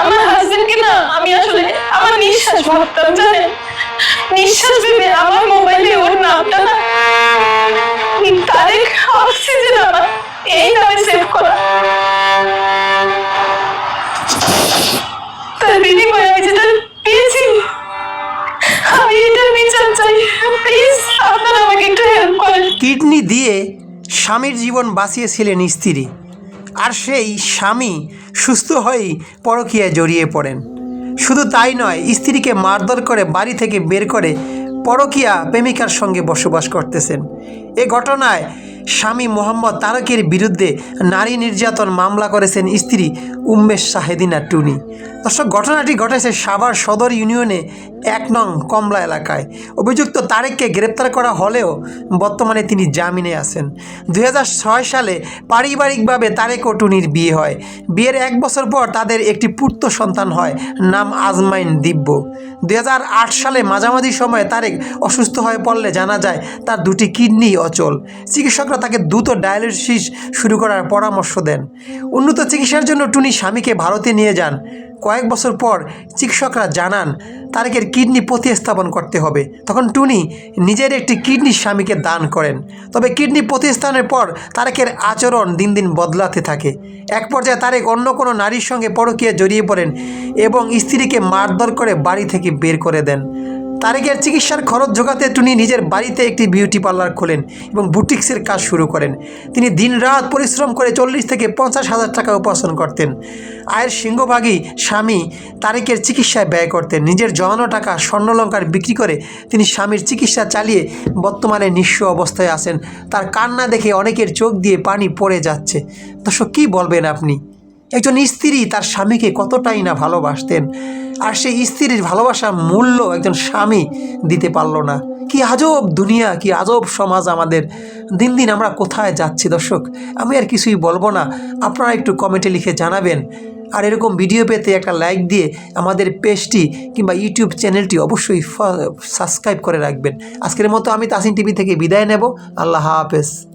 আমার হাজবেন্ডকে না আমি আসলে আমার নিঃশ্বাস ভাবতাম জানেন? নিঃশ্বাস ভেবে আমার মোবাইলে ওর নামটা না তারেক অক্সিজেন আমার এই নামে সেভ করা। তার বিনিময়ে আমি যেটা পেয়েছি আমি এটার বিচার চাই। প্লিজ আপনারা আমাকে একটু হেল্প করেন। কিডনি দিয়ে স্বামীর জীবন বাঁচিয়েছিলেন স্ত্রী। আর সেই স্বামী সুস্থ হয়েই পরকীয়ায় জড়িয়ে পড়েন। শুধু তাই নয়, স্ত্রীকে মারধর করে বাড়ি থেকে বের করে পরকীয়া প্রেমিকার সঙ্গে বসবাস করতেছেন। এ ঘটনায় স্বামী মোহাম্মদ তারকের বিরুদ্ধে নারী নির্যাতন মামলা করেছেন স্ত্রী উম্মেশ শাহেদিনা টুনি দর্শক, ঘটনাটি ঘটেছে সাভার সদর ইউনিয়নে এক নং কমলা এলাকায়। অভিযুক্ত তারেককে গ্রেপ্তার করা হলেও বর্তমানে তিনি জামিনে আছেন। দু হাজার ছয় সালে পারিবারিকভাবে তারেক ও টুনির বিয়ে হয়। বিয়ের এক বছর পর তাদের একটি পুত্র সন্তান হয়, নাম আজমাইন দিব্য। দু হাজার আট সালে মাঝামাঝি সময়ে তারেক অসুস্থ হয়ে পড়লে জানা যায় তার দুটি কিডনি অচল। চিকিৎসকরা তাকে দ্রুত ডায়ালিসিস শুরু করার পরামর্শ দেন। উন্নত চিকিৎসার জন্য টুনি স্বামীকে ভারতে নিয়ে যান। কয়েক বছর পর চিকিৎসকরা জানান, তারেকের কিডনি প্রতিস্থাপন করতে হবে। তখন টুনি নিজের একটি কিডনি স্বামীকে দান করেন। তবে কিডনি প্রতিস্থানের পর তারেকের আচরণ দিন দিন বদলাতে থাকে। এক পর্যায়ে তারেক অন্য কোনো নারীর সঙ্গে পরকীয়া জড়িয়ে পড়েন এবং স্ত্রীকে মারধর করে বাড়ি থেকে বের করে দেন। তারেকের চিকিৎসার খরচ জোগাতে টুনি নিজের বাড়িতে একটি বিউটি পার্লার খোলেন এবং বুটিক্সের কাজ শুরু করেন। তিনি দিনরাত পরিশ্রম করে চল্লিশ থেকে পঞ্চাশ হাজার টাকা উপার্জন করতেন। আয়ের সিংহভাগই স্বামী তারেকের চিকিৎসায় ব্যয় করতেন। নিজের জমানো টাকা স্বর্ণলঙ্কার বিক্রি করে তিনি স্বামীর চিকিৎসা চালিয়ে বর্তমানে নিঃস্ব অবস্থায় আছেন। তার কান্না দেখে অনেকের চোখ দিয়ে পানি পড়ে যাচ্ছে। দর্শক, কী বলবেন আপনি? একজন স্ত্রী তার স্বামীকে কতটাই না ভালোবাসতেন। আর সেই স্ত্রীর ভালোবাসা মূল্য একজন স্বামী দিতে পারল না। কি আজব দুনিয়া, কি আজব সমাজ আমাদের। দিন দিন আমরা কোথায় যাচ্ছি দর্শক? আমি আর কিছুই বলব না। আপনারা একটু কমেন্টে লিখে জানাবেন। আর এরকম ভিডিও পেতে একটা লাইক দিয়ে আমাদের পেজটি কিংবা ইউটিউব চ্যানেলটি অবশ্যই সাবস্ক্রাইব করে রাখবেন। আজকের মতো আমি তাসিন টিভি থেকে বিদায় নেব। আল্লাহ হাফেজ।